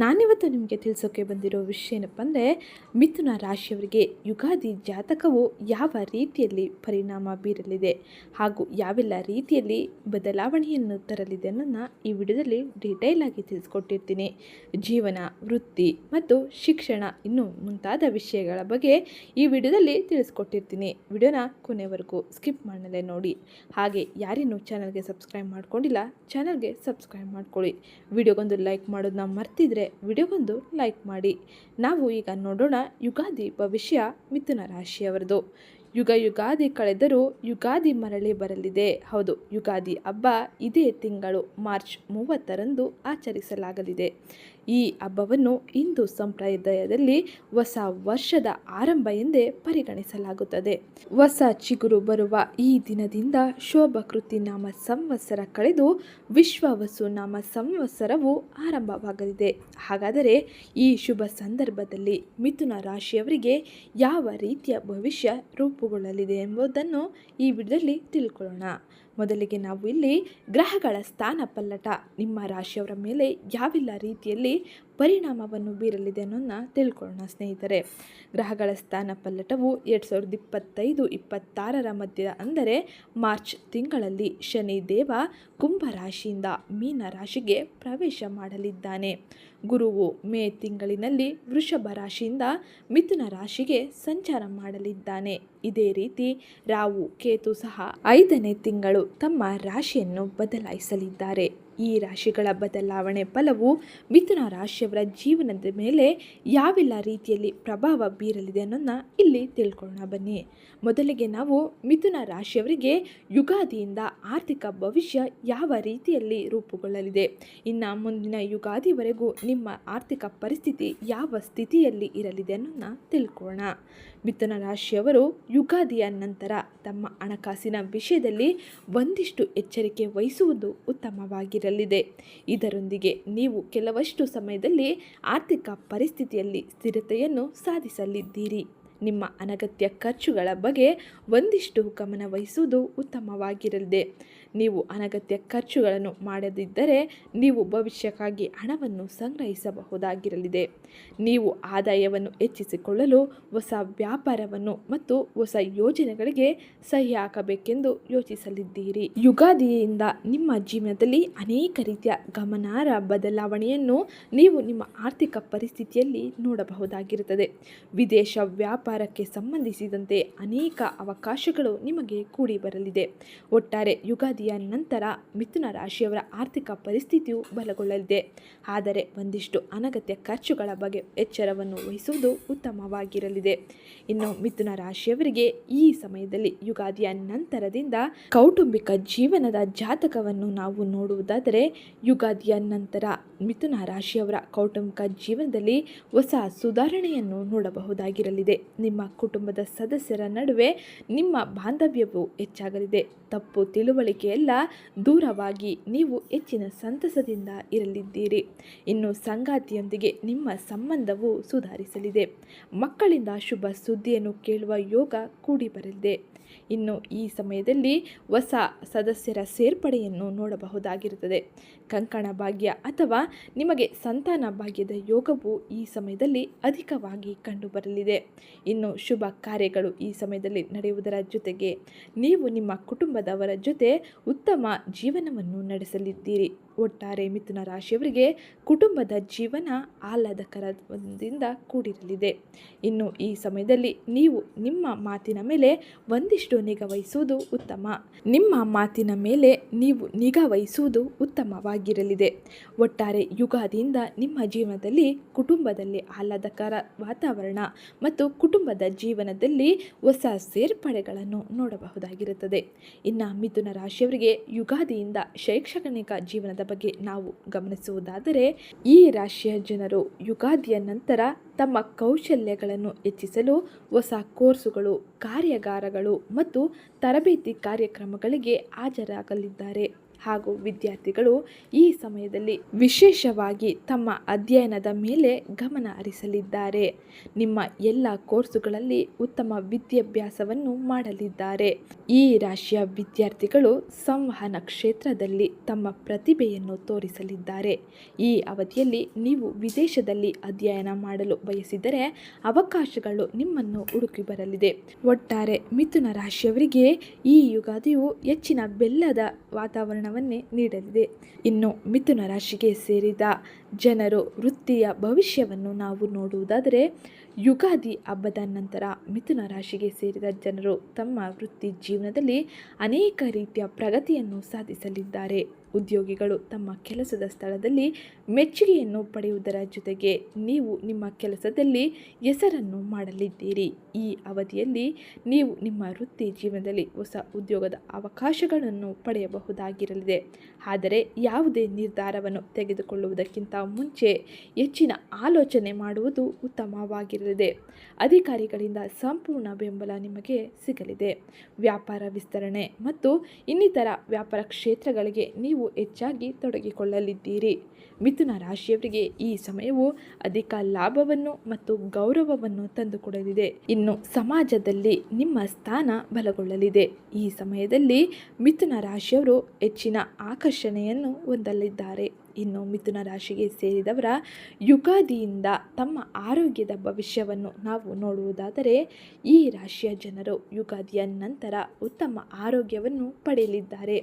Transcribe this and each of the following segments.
ನಾನಿವತ್ತು ನಿಮಗೆ ತಿಳಿಸೋಕೆ ಬಂದಿರೋ ವಿಷಯ ಏನಪ್ಪ ಅಂದರೆ, ಮಿಥುನ ರಾಶಿಯವರಿಗೆ ಯುಗಾದಿ ಜಾತಕವು ಯಾವ ರೀತಿಯಲ್ಲಿ ಪರಿಣಾಮ ಬೀರಲಿದೆ ಹಾಗೂ ಯಾವೆಲ್ಲ ರೀತಿಯಲ್ಲಿ ಬದಲಾವಣೆಯನ್ನು ತರಲಿದೆ ಅನ್ನೋದನ್ನ ಈ ವಿಡಿಯೋದಲ್ಲಿ ಡೀಟೇಲ್ ಆಗಿ ತಿಳಿಸ್ಕೊಟ್ಟಿರ್ತೀನಿ. ಜೀವನ, ವೃತ್ತಿ ಮತ್ತು ಶಿಕ್ಷಣ ಇನ್ನು ಮುಂತಾದ ವಿಷಯಗಳ ಬಗ್ಗೆ ಈ ವಿಡಿಯೋದಲ್ಲಿ ತಿಳಿಸ್ಕೊಟ್ಟಿರ್ತೀನಿ. ವಿಡಿಯೋನ ಕೊನೆವರೆಗೂ ಸ್ಕಿಪ್ ಮಾಡಲೇ ನೋಡಿ. ಹಾಗೆ ಯಾರೇನು ಚಾನಲ್ಗೆ ಸಬ್ಸ್ಕ್ರೈಬ್ ಮಾಡ್ಕೊಂಡಿಲ್ಲ ಚಾನಲ್ಗೆ ಸಬ್ಸ್ಕ್ರೈಬ್ ಮಾಡ್ಕೊಳ್ಳಿ. ವಿಡಿಯೋಗೊಂದು ಲೈಕ್ ಮಾಡೋದನ್ನ ಮರ್ತಿದ್ರೆ ವಿಡಿಯೋಗೊಂದು ಲೈಕ್ ಮಾಡಿ. ನಾವು ಈಗ ನೋಡೋಣ ಯುಗಾದಿ ಭವಿಷ್ಯ ಮಿಥುನ ರಾಶಿಯವರದು. ಯುಗ ಯುಗಾದಿ ಕಳೆದರೂ ಯುಗಾದಿ ಮರಳಿ ಬರಲಿದೆ. ಹೌದು, ಯುಗಾದಿ ಹಬ್ಬ ಇದೇ ತಿಂಗಳು ಮಾರ್ಚ್ ಮೂವತ್ತರಂದು ಆಚರಿಸಲಾಗಲಿದೆ. ಈ ಹಬ್ಬವನ್ನು ಹಿಂದೂ ಸಂಪ್ರದಾಯದಲ್ಲಿ ಹೊಸ ವರ್ಷದ ಆರಂಭ ಎಂದೇ ಪರಿಗಣಿಸಲಾಗುತ್ತದೆ. ಹೊಸ ಚಿಗುರು ಬರುವ ಈ ದಿನದಿಂದ ಶೋಭಕೃತಿ ನಾಮ ಸಂವತ್ಸರ ಕಳೆದು ವಿಶ್ವವಸು ನಾಮ ಸಂವತ್ಸರವು ಆರಂಭವಾಗಲಿದೆ. ಹಾಗಾದರೆ ಈ ಶುಭ ಸಂದರ್ಭದಲ್ಲಿ ಮಿಥುನ ರಾಶಿಯವರಿಗೆ ಯಾವ ರೀತಿಯ ಭವಿಷ್ಯ ರೂಪುಗೊಳ್ಳಲಿದೆ ಎಂಬುದನ್ನು ಈ ವಿಡಿಯೋದಲ್ಲಿ ತಿಳ್ಕೊಳ್ಳೋಣ. ಮೊದಲಿಗೆ ನಾವು ಇಲ್ಲಿ ಗ್ರಹಗಳ ಸ್ಥಾನ ಪಲ್ಲಟ. ನಿಮ್ಮ ರಾಶಿಯವರ ಮೇಲೆ ಯಾವೆಲ್ಲ ರೀತಿಯಲ್ಲಿ ಪರಿಣಾಮವನ್ನು ಬೀರಲಿದೆ ಅನ್ನೋದನ್ನ ತಿಳ್ಕೊಳ್ಳೋಣ, ಸ್ನೇಹಿತರೆ. ಗ್ರಹಗಳ ಸ್ಥಾನ ಪಲ್ಲಟವು ಎರಡು ಸಾವಿರದ ಇಪ್ಪತ್ತೈದು, ಇಪ್ಪತ್ತಾರರ ಮಧ್ಯ ಅಂದರೆ ಮಾರ್ಚ್ ತಿಂಗಳಲ್ಲಿ ಶನಿ ದೇವ ಕುಂಭ ರಾಶಿಯಿಂದ ಮೀನ ರಾಶಿಗೆ ಪ್ರವೇಶ ಮಾಡಲಿದ್ದಾನೆ. ಗುರುವು ಮೇ ತಿಂಗಳಿನಲ್ಲಿ ವೃಷಭ ರಾಶಿಯಿಂದ ಮಿಥುನ ರಾಶಿಗೆ ಸಂಚಾರ ಮಾಡಲಿದ್ದಾನೆ. ಇದೇ ರೀತಿ ರಾವು ಕೇತು ಸಹ ಐದನೇ ತಿಂಗಳು ತಮ್ಮ ರಾಶಿಯನ್ನು ಬದಲಾಯಿಸಲಿದ್ದಾರೆ. ಈ ರಾಶಿಗಳ ಬದಲಾವಣೆ ಫಲವು ಮಿಥುನ ರಾಶಿಯವರ ಜೀವನದ ಮೇಲೆ ಯಾವೆಲ್ಲ ರೀತಿಯಲ್ಲಿ ಪ್ರಭಾವ ಬೀರಲಿದೆ ಅನ್ನೋದನ್ನ ಇಲ್ಲಿ ತಿಳ್ಕೊಳ್ಳೋಣ. ಬನ್ನಿ, ಮೊದಲಿಗೆ ನಾವು ಮಿಥುನ ರಾಶಿಯವರಿಗೆ ಯುಗಾದಿಯಿಂದ ಆರ್ಥಿಕ ಭವಿಷ್ಯ ಯಾವ ರೀತಿಯಲ್ಲಿ ರೂಪುಗೊಳ್ಳಲಿದೆ. ಇನ್ನು ಮುಂದಿನ ಯುಗಾದಿವರೆಗೂ ನಿಮ್ಮ ಆರ್ಥಿಕ ಪರಿಸ್ಥಿತಿ ಯಾವ ಸ್ಥಿತಿಯಲ್ಲಿ ಇರಲಿದೆ ಅನ್ನೋದನ್ನ ತಿಳ್ಕೊಳ್ಳೋಣ. ಮಿಥುನ ರಾಶಿಯವರು ಯುಗಾದಿಯ ನಂತರ ತಮ್ಮ ಹಣಕಾಸಿನ ವಿಷಯದಲ್ಲಿ ಒಂದಿಷ್ಟು ಎಚ್ಚರಿಕೆ ವಹಿಸುವುದು ಉತ್ತಮವಾಗಿರಲಿದೆ. ಇದರೊಂದಿಗೆ ನೀವು ಕೆಲವಷ್ಟು ಸಮಯದಲ್ಲಿ ಆರ್ಥಿಕ ಪರಿಸ್ಥಿತಿಯಲ್ಲಿ ಸ್ಥಿರತೆಯನ್ನು ಸಾಧಿಸಲಿದ್ದೀರಿ. ನಿಮ್ಮ ಅನಗತ್ಯ ಖರ್ಚುಗಳ ಬಗ್ಗೆ ಒಂದಿಷ್ಟು ಗಮನ ವಹಿಸುವುದು ಉತ್ತಮವಾಗಿರಲಿದೆ. ನೀವು ಅನಗತ್ಯ ಖರ್ಚುಗಳನ್ನು ಮಾಡದಿದ್ದರೆ ನೀವು ಭವಿಷ್ಯಕ್ಕಾಗಿ ಹಣವನ್ನು ಸಂಗ್ರಹಿಸಬಹುದಾಗಿರಲಿದೆ. ನೀವು ಆದಾಯವನ್ನು ಹೆಚ್ಚಿಸಿಕೊಳ್ಳಲು ಹೊಸ ವ್ಯಾಪಾರವನ್ನು ಮತ್ತು ಹೊಸ ಯೋಜನೆಗಳಿಗೆ ಸಹಿ ಹಾಕಬೇಕೆಂದು ಯೋಚಿಸಲಿದ್ದೀರಿ. ಯುಗಾದಿಯಿಂದ ನಿಮ್ಮ ಜೀವನದಲ್ಲಿ ಅನೇಕ ರೀತಿಯ ಗಮನಾರ್ಹ ಬದಲಾವಣೆಯನ್ನು ನೀವು ನಿಮ್ಮ ಆರ್ಥಿಕ ಪರಿಸ್ಥಿತಿಯಲ್ಲಿ ನೋಡಬಹುದಾಗಿರುತ್ತದೆ. ವಿದೇಶ ವ್ಯಾಪಾರಕ್ಕೆ ಸಂಬಂಧಿಸಿದಂತೆ ಅನೇಕ ಅವಕಾಶಗಳು ನಿಮಗೆ ಕೂಡಿ ಬರಲಿದೆ ಒಟ್ಟಾರೆ ಯುಗಾದಿಯ ನಂತರ ಮಿಥುನ ರಾಶಿಯವರ ಆರ್ಥಿಕ ಪರಿಸ್ಥಿತಿಯು ಬಲಗೊಳ್ಳಲಿದೆ. ಆದರೆ ಒಂದಿಷ್ಟು ಅನಗತ್ಯ ಖರ್ಚುಗಳ ಬಗ್ಗೆ ಎಚ್ಚರವನ್ನು ವಹಿಸುವುದು ಉತ್ತಮವಾಗಿರಲಿದೆ. ಇನ್ನು ಮಿಥುನ ರಾಶಿಯವರಿಗೆ ಈ ಸಮಯದಲ್ಲಿ ಯುಗಾದಿಯ ನಂತರದಿಂದ ಕೌಟುಂಬಿಕ ಜೀವನದ ಜಾತಕವನ್ನು ನಾವು ನೋಡುವುದಾದರೆ, ಯುಗಾದಿಯ ನಂತರ ಮಿಥುನ ರಾಶಿಯವರ ಕೌಟುಂಬಿಕ ಜೀವನದಲ್ಲಿ ಹೊಸ ಸುಧಾರಣೆಯನ್ನು ನೋಡಬಹುದಾಗಿರಲಿದೆ. ನಿಮ್ಮ ಕುಟುಂಬದ ಸದಸ್ಯರ ನಡುವೆ ನಿಮ್ಮ ಬಾಂಧವ್ಯವು ಹೆಚ್ಚಾಗಲಿದೆ. ತಪ್ಪು ತಿಳುವಳಿಕೆಯೆಲ್ಲ ದೂರವಾಗಿ ನೀವು ಹೆಚ್ಚಿನ ಸಂತಸದಿಂದ ಇರಲಿದ್ದೀರಿ. ಇನ್ನು ಸಂಗಾತಿಯೊಂದಿಗೆ ನಿಮ್ಮ ಸಂಬಂಧವು ಸುಧಾರಿಸಲಿದೆ. ಮಕ್ಕಳಿಂದ ಶುಭ ಸುದ್ದಿಯನ್ನು ಕೇಳುವ ಯೋಗ ಕೂಡಿ ಬರಲಿದೆ. ಇನ್ನು ಈ ಸಮಯದಲ್ಲಿ ಹೊಸ ಸದಸ್ಯರ ಸೇರ್ಪಡೆಯನ್ನು ನೋಡಬಹುದಾಗಿರುತ್ತದೆ. ಕಂಕಣ ಭಾಗ್ಯ ಅಥವಾ ನಿಮಗೆ ಸಂತಾನ ಭಾಗ್ಯದ ಯೋಗವು ಈ ಸಮಯದಲ್ಲಿ ಅಧಿಕವಾಗಿ ಕಂಡುಬರಲಿದೆ. ಇನ್ನು ಶುಭ ಕಾರ್ಯಗಳು ಈ ಸಮಯದಲ್ಲಿ ನಡೆಯುವುದರ ಜೊತೆಗೆ ನೀವು ನಿಮ್ಮ ಕುಟುಂಬದವರ ಜೊತೆ ಉತ್ತಮ ಜೀವನವನ್ನು ನಡೆಸಲಿದ್ದೀರಿ. ಒಟ್ಟಾರೆ ಮಿಥುನ ರಾಶಿಯವರಿಗೆ ಕುಟುಂಬದ ಜೀವನ ಆಹ್ಲಾದಕರದಿಂದ ಕೂಡಿರಲಿದೆ. ಇನ್ನು ಈ ಸಮಯದಲ್ಲಿ ನೀವು ನಿಮ್ಮ ಮಾತಿನ ಮೇಲೆ ಒಂದಿಷ್ಟು ನಿಗಾ ವಹಿಸುವುದು ಉತ್ತಮ. ನಿಮ್ಮ ಮಾತಿನ ಮೇಲೆ ನೀವು ನಿಗಾ ವಹಿಸುವುದು ಉತ್ತಮವಾಗಿರಲಿದೆ. ಒಟ್ಟಾರೆ ಯುಗಾದಿಯಿಂದ ನಿಮ್ಮ ಜೀವನದಲ್ಲಿ ಕುಟುಂಬದಲ್ಲಿ ಆಹ್ಲಾದಕರ ವಾತಾವರಣ ಮತ್ತು ಕುಟುಂಬದ ಜೀವನದಲ್ಲಿ ಹೊಸ ಸೇರ್ಪಡೆಗಳನ್ನು ನೋಡಬಹುದಾಗಿರುತ್ತದೆ. ಇನ್ನು ಮಿಥುನ ರಾಶಿಯವರಿಗೆ ಯುಗಾದಿಯಿಂದ ಶೈಕ್ಷಣಿಕ ಜೀವನದ ಬಗ್ಗೆ ನಾವು ಗಮನಿಸುವುದಾದರೆ, ಈ ರಾಶಿಯ ಜನರು ಯುಗಾದಿಯ ನಂತರ ತಮ್ಮ ಕೌಶಲ್ಯಗಳನ್ನು ಹೆಚ್ಚಿಸಲು ಹೊಸ ಕೋರ್ಸುಗಳು, ಕಾರ್ಯಾಗಾರಗಳು ಮತ್ತು ತರಬೇತಿ ಕಾರ್ಯಕ್ರಮಗಳಿಗೆ ಹಾಜರಾಗಲಿದ್ದಾರೆ. ಹಾಗೂ ವಿದ್ಯಾರ್ಥಿಗಳು ಈ ಸಮಯದಲ್ಲಿ ವಿಶೇಷವಾಗಿ ತಮ್ಮ ಅಧ್ಯಯನದ ಮೇಲೆ ಗಮನ ಹರಿಸಲಿದ್ದಾರೆ. ನಿಮ್ಮ ಎಲ್ಲ ಕೋರ್ಸುಗಳಲ್ಲಿ ಉತ್ತಮ ವಿದ್ಯಾಭ್ಯಾಸವನ್ನು ಮಾಡಲಿದ್ದಾರೆ. ಈ ರಾಶಿಯ ವಿದ್ಯಾರ್ಥಿಗಳು ಸಂವಹನ ಕ್ಷೇತ್ರದಲ್ಲಿ ತಮ್ಮ ಪ್ರತಿಭೆಯನ್ನು ತೋರಿಸಲಿದ್ದಾರೆ. ಈ ಅವಧಿಯಲ್ಲಿ ನೀವು ವಿದೇಶದಲ್ಲಿ ಅಧ್ಯಯನ ಮಾಡಲು ಬಯಸಿದರೆ ಅವಕಾಶಗಳು ನಿಮ್ಮನ್ನು ಹುಡುಕಿ ಬರಲಿದೆ. ಒಟ್ಟಾರೆ ಮಿಥುನ ರಾಶಿಯವರಿಗೆ ಈ ಯುಗಾದಿಯು ಹೆಚ್ಚಿನ ಬೆಲ್ಲದ ವಾತಾವರಣವನ್ನೇ ನೀಡಲಿದೆ. ಇನ್ನು ಮಿಥುನ ರಾಶಿಗೆ ಸೇರಿದ ಜನರು ವೃತ್ತಿಯ ಭವಿಷ್ಯವನ್ನು ನಾವು ನೋಡುವುದಾದರೆ, ಯುಗಾದಿ ಹಬ್ಬದ ನಂತರ ಮಿಥುನ ರಾಶಿಗೆ ಸೇರಿದ ಜನರು ತಮ್ಮ ವೃತ್ತಿ ಜೀವನದಲ್ಲಿ ಅನೇಕ ರೀತಿಯ ಪ್ರಗತಿಯನ್ನು ಸಾಧಿಸಲಿದ್ದಾರೆ. ಉದ್ಯೋಗಿಗಳು ತಮ್ಮ ಕೆಲಸದ ಸ್ಥಳದಲ್ಲಿ ಮೆಚ್ಚುಗೆಯನ್ನು ಪಡೆಯುವುದರ ಜೊತೆಗೆ ನೀವು ನಿಮ್ಮ ಕೆಲಸದಲ್ಲಿ ಹೆಸರನ್ನು ಮಾಡಲಿದ್ದೀರಿ. ಈ ಅವಧಿಯಲ್ಲಿ ನೀವು ನಿಮ್ಮ ವೃತ್ತಿ ಜೀವನದಲ್ಲಿ ಹೊಸ ಉದ್ಯೋಗದ ಅವಕಾಶಗಳನ್ನು ಪಡೆಯಬಹುದಾಗಿರಲಿದೆ ಆದರೆ ಯಾವುದೇ ನಿರ್ಧಾರವನ್ನು ತೆಗೆದುಕೊಳ್ಳುವುದಕ್ಕಿಂತ ಮುಂಚೆ ಹೆಚ್ಚಿನ ಆಲೋಚನೆ ಮಾಡುವುದು ಉತ್ತಮವಾಗಿರಲಿದೆ. ಅಧಿಕಾರಿಗಳಿಂದ ಸಂಪೂರ್ಣ ಬೆಂಬಲ ನಿಮಗೆ ಸಿಗಲಿದೆ. ವ್ಯಾಪಾರ ವಿಸ್ತರಣೆ ಮತ್ತು ಇನ್ನಿತರ ವ್ಯಾಪಾರ ಕ್ಷೇತ್ರಗಳಿಗೆ ನೀವು ಹೆಚ್ಚಾಗಿ ತೊಡಗಿಕೊಳ್ಳಲಿದ್ದೀರಿ. ಮಿಥುನ ರಾಶಿಯವರಿಗೆ ಈ ಸಮಯವು ಅಧಿಕ ಲಾಭವನ್ನು ಮತ್ತು ಗೌರವವನ್ನು ತಂದುಕೊಡಲಿದೆ. ಇನ್ನು ಸಮಾಜದಲ್ಲಿ ನಿಮ್ಮ ಸ್ಥಾನ ಬಲಗೊಳ್ಳಲಿದೆ. ಈ ಸಮಯದಲ್ಲಿ ಮಿಥುನ ರಾಶಿಯವರು ಹೆಚ್ಚಿನ ಆಕರ್ಷಣೆಯನ್ನು ಹೊಂದಲಿದ್ದಾರೆ. ಇನ್ನು ಮಿಥುನ ರಾಶಿಗೆ ಸೇರಿದವರ ಯುಗಾದಿಯಿಂದ ತಮ್ಮ ಆರೋಗ್ಯದ ಭವಿಷ್ಯವನ್ನು ನಾವು ನೋಡುವುದಾದರೆ, ಈ ರಾಶಿಯ ಜನರು ಯುಗಾದಿಯ ನಂತರ ಉತ್ತಮ ಆರೋಗ್ಯವನ್ನು ಪಡೆಯಲಿದ್ದಾರೆ.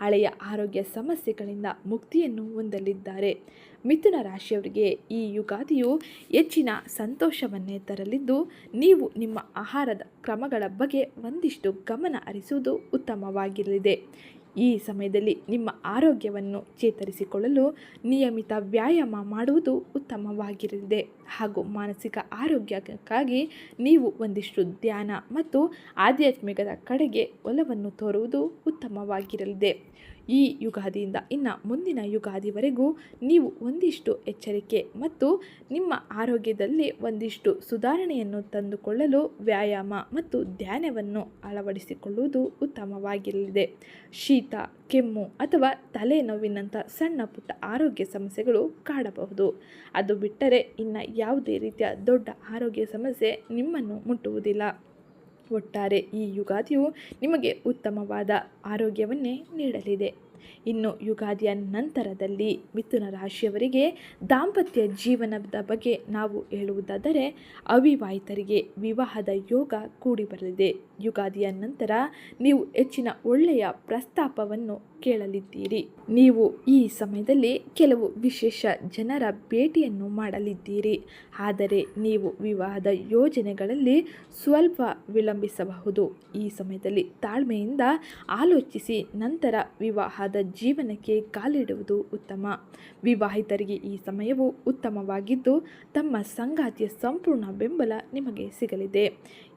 ಹಳೆಯ ಆರೋಗ್ಯ ಸಮಸ್ಯೆಗಳಿಂದ ಮುಕ್ತಿಯನ್ನು ಹೊಂದಲಿದ್ದಾರೆ. ಮಿಥುನ ರಾಶಿಯವರಿಗೆ ಈ ಯುಗಾದಿಯು ಹೆಚ್ಚಿನ ಸಂತೋಷವನ್ನೇ ತರಲಿದ್ದು, ನೀವು ನಿಮ್ಮ ಆಹಾರದ ಕ್ರಮಗಳ ಬಗ್ಗೆ ಒಂದಿಷ್ಟು ಗಮನ ಹರಿಸುವುದು ಉತ್ತಮವಾಗಿರಲಿದೆ. ಈ ಸಮಯದಲ್ಲಿ ನಿಮ್ಮ ಆರೋಗ್ಯವನ್ನು ಚೇತರಿಸಿಕೊಳ್ಳಲು ನಿಯಮಿತ ವ್ಯಾಯಾಮ ಮಾಡುವುದು ಉತ್ತಮವಾಗಿರಲಿದೆ. ಹಾಗೂ ಮಾನಸಿಕ ಆರೋಗ್ಯಕ್ಕಾಗಿ ನೀವು ಒಂದಿಷ್ಟು ಧ್ಯಾನ ಮತ್ತು ಆಧ್ಯಾತ್ಮಿಕದ ಕಡೆಗೆ ಒಲವನ್ನು ತೋರುವುದು ಉತ್ತಮವಾಗಿರಲಿದೆ. ಈ ಯುಗಾದಿಯಿಂದ ಇನ್ನು ಮುಂದಿನ ಯುಗಾದಿವರೆಗೂ ನೀವು ಒಂದಿಷ್ಟು ಎಚ್ಚರಿಕೆ ಮತ್ತು ನಿಮ್ಮ ಆರೋಗ್ಯದಲ್ಲಿ ಒಂದಿಷ್ಟು ಸುಧಾರಣೆಯನ್ನು ತಂದುಕೊಳ್ಳಲು ವ್ಯಾಯಾಮ ಮತ್ತು ಧ್ಯಾನವನ್ನು ಅಳವಡಿಸಿಕೊಳ್ಳುವುದು ಉತ್ತಮವಾಗಿರಲಿದೆ. ಶೀತ, ಕೆಮ್ಮು ಅಥವಾ ತಲೆನೋವಿನಂಥ ಸಣ್ಣ ಪುಟ್ಟ ಆರೋಗ್ಯ ಸಮಸ್ಯೆಗಳು ಕಾಡಬಹುದು. ಅದು ಬಿಟ್ಟರೆ ಇನ್ನು ಯಾವುದೇ ರೀತಿಯ ದೊಡ್ಡ ಆರೋಗ್ಯ ಸಮಸ್ಯೆ ನಿಮ್ಮನ್ನು ಮುಟ್ಟುವುದಿಲ್ಲ. ಒಟ್ಟಾರೆ ಈ ಯುಗಾದಿಯು ನಿಮಗೆ ಉತ್ತಮವಾದ ಆರೋಗ್ಯವನ್ನೇ ನೀಡಲಿದೆ. ಇನ್ನು ಯುಗಾದಿಯ ನಂತರದಲ್ಲಿ ಮಿಥುನ ರಾಶಿಯವರಿಗೆ ದಾಂಪತ್ಯ ಜೀವನದ ಬಗ್ಗೆ ನಾವು ಹೇಳುವುದಾದರೆ ಅವಿವಾಹಿತರಿಗೆ ವಿವಾಹದ ಯೋಗ ಕೂಡಿ ಬರಲಿದೆ. ಯುಗಾದಿಯ ನಂತರ ನೀವು ಹೆಚ್ಚಿನ ಒಳ್ಳೆಯ ಪ್ರಸ್ತಾಪವನ್ನು ಕೇಳಲಿದ್ದೀರಿ. ನೀವು ಈ ಸಮಯದಲ್ಲಿ ಕೆಲವು ವಿಶೇಷ ಜನರ ಭೇಟಿಯನ್ನು ಮಾಡಲಿದ್ದೀರಿ. ಆದರೆ ನೀವು ವಿವಾಹದ ಯೋಜನೆಗಳಲ್ಲಿ ಸ್ವಲ್ಪ ವಿಳಂಬಿಸಬಹುದು. ಈ ಸಮಯದಲ್ಲಿ ತಾಳ್ಮೆಯಿಂದ ಆಲೋಚಿಸಿ ನಂತರ ವಿವಾಹದ ಜೀವನಕ್ಕೆ ಕಾಲಿಡುವುದು ಉತ್ತಮ. ವಿವಾಹಿತರಿಗೆ ಈ ಸಮಯವು ಉತ್ತಮವಾಗಿದ್ದು, ತಮ್ಮ ಸಂಗಾತಿಯ ಸಂಪೂರ್ಣ ಬೆಂಬಲ ನಿಮಗೆ ಸಿಗಲಿದೆ.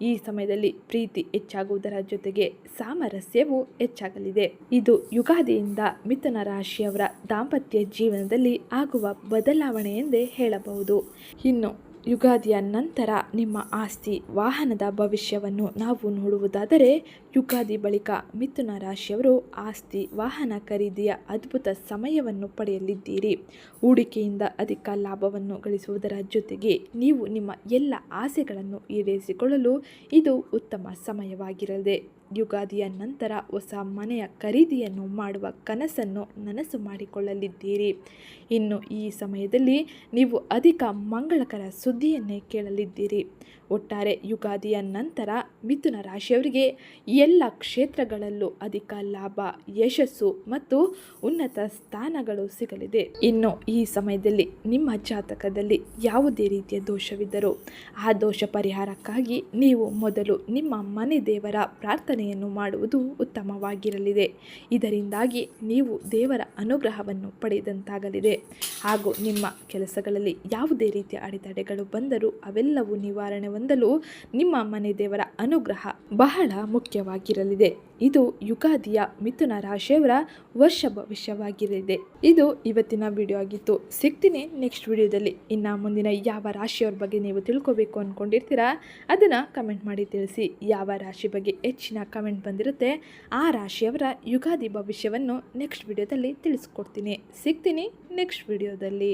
ಈ ಸಮಯದಲ್ಲಿ ಪ್ರೀತಿ ಹೆಚ್ಚಾಗುವುದರ ಜೊತೆಗೆ ಸಾಮರಸ್ಯವು ಹೆಚ್ಚಾಗಲಿದೆ. ಇದು ಯುಗಾದಿಯಿಂದ ಮಿಥುನ ರಾಶಿಯವರ ದಾಂಪತ್ಯ ಜೀವನದಲ್ಲಿ ಆಗುವ ಬದಲಾವಣೆ ಎಂದೇ ಹೇಳಬಹುದು. ಇನ್ನು ಯುಗಾದಿಯ ನಂತರ ನಿಮ್ಮ ಆಸ್ತಿ ವಾಹನದ ಭವಿಷ್ಯವನ್ನು ನಾವು ನೋಡುವುದಾದರೆ, ಯುಗಾದಿ ಬಳಿಕ ಮಿಥುನ ರಾಶಿಯವರು ಆಸ್ತಿ ವಾಹನ ಖರೀದಿಯ ಅದ್ಭುತ ಸಮಯವನ್ನು ಪಡೆಯಲಿದ್ದೀರಿ. ಹೂಡಿಕೆಯಿಂದ ಅಧಿಕ ಲಾಭವನ್ನು ಗಳಿಸುವುದರ ಜೊತೆಗೆ ನೀವು ನಿಮ್ಮ ಎಲ್ಲ ಆಸೆಗಳನ್ನು ಈಡೇರಿಸಿಕೊಳ್ಳಲು ಇದು ಉತ್ತಮ ಸಮಯವಾಗಿರಲಿದೆ. ಯುಗಾದಿಯ ನಂತರ ಹೊಸ ಮನೆಯ ಖರೀದಿಯನ್ನು ಮಾಡುವ ಕನಸನ್ನು ನನಸು ಮಾಡಿಕೊಳ್ಳಲಿದ್ದೀರಿ. ಇನ್ನು ಈ ಸಮಯದಲ್ಲಿ ನೀವು ಅಧಿಕ ಮಂಗಳಕರ ಸುದ್ದಿಯನ್ನೇ ಕೇಳಲಿದ್ದೀರಿ. ಒಟ್ಟಾರೆ ಯುಗಾದಿಯ ನಂತರ ಮಿಥುನ ರಾಶಿಯವರಿಗೆ ಎಲ್ಲ ಕ್ಷೇತ್ರಗಳಲ್ಲೂ ಅಧಿಕ ಲಾಭ, ಯಶಸ್ಸು ಮತ್ತು ಉನ್ನತ ಸ್ಥಾನಗಳು ಸಿಗಲಿದೆ. ಇನ್ನು ಈ ಸಮಯದಲ್ಲಿ ನಿಮ್ಮ ಜಾತಕದಲ್ಲಿ ಯಾವುದೇ ರೀತಿಯ ದೋಷವಿದ್ದರೂ ಆ ದೋಷ ಪರಿಹಾರಕ್ಕಾಗಿ ನೀವು ಮೊದಲು ನಿಮ್ಮ ಮನೆ ದೇವರ ಪ್ರಾರ್ಥನೆಯನ್ನು ಮಾಡುವುದು ಉತ್ತಮವಾಗಿರಲಿದೆ. ಇದರಿಂದಾಗಿ ನೀವು ದೇವರ ಅನುಗ್ರಹವನ್ನು ಪಡೆದಂತಾಗಲಿದೆ. ಹಾಗೂ ನಿಮ್ಮ ಕೆಲಸಗಳಲ್ಲಿ ಯಾವುದೇ ರೀತಿಯ ಅಡೆತಡೆಗಳು ಬಂದರೂ ಅವೆಲ್ಲವೂ ನಿವಾರಣೆ ಹೊಂದಿ ಬಂದಲೂ ನಿಮ್ಮ ಮನೆ ದೇವರ ಅನುಗ್ರಹ ಬಹಳ ಮುಖ್ಯವಾಗಿರಲಿದೆ. ಇದು ಯುಗಾದಿಯ ಮಿಥುನ ರಾಶಿಯವರ ವರ್ಷ ಭವಿಷ್ಯವಾಗಿರಲಿದೆ. ಇದು ಇವತ್ತಿನ ವಿಡಿಯೋ ಆಗಿತ್ತು. ಸಿಗ್ತೀನಿ ನೆಕ್ಸ್ಟ್ ವಿಡಿಯೋದಲ್ಲಿ ಇನ್ನು ಮುಂದಿನ ಯಾವ ರಾಶಿಯವ್ರ ಬಗ್ಗೆ ನೀವು ತಿಳ್ಕೊಬೇಕು ಅಂದ್ಕೊಂಡಿರ್ತೀರಾ ಅದನ್ನು ಕಮೆಂಟ್ ಮಾಡಿ ತಿಳಿಸಿ. ಯಾವ ರಾಶಿ ಬಗ್ಗೆ ಹೆಚ್ಚಿನ ಕಮೆಂಟ್ ಬಂದಿರುತ್ತೆ, ಆ ರಾಶಿಯವರ ಯುಗಾದಿ ಭವಿಷ್ಯವನ್ನು ನೆಕ್ಸ್ಟ್ ವಿಡಿಯೋದಲ್ಲಿ ತಿಳಿಸ್ಕೊಡ್ತೀನಿ. ಸಿಗ್ತೀನಿ ನೆಕ್ಸ್ಟ್ ವಿಡಿಯೋದಲ್ಲಿ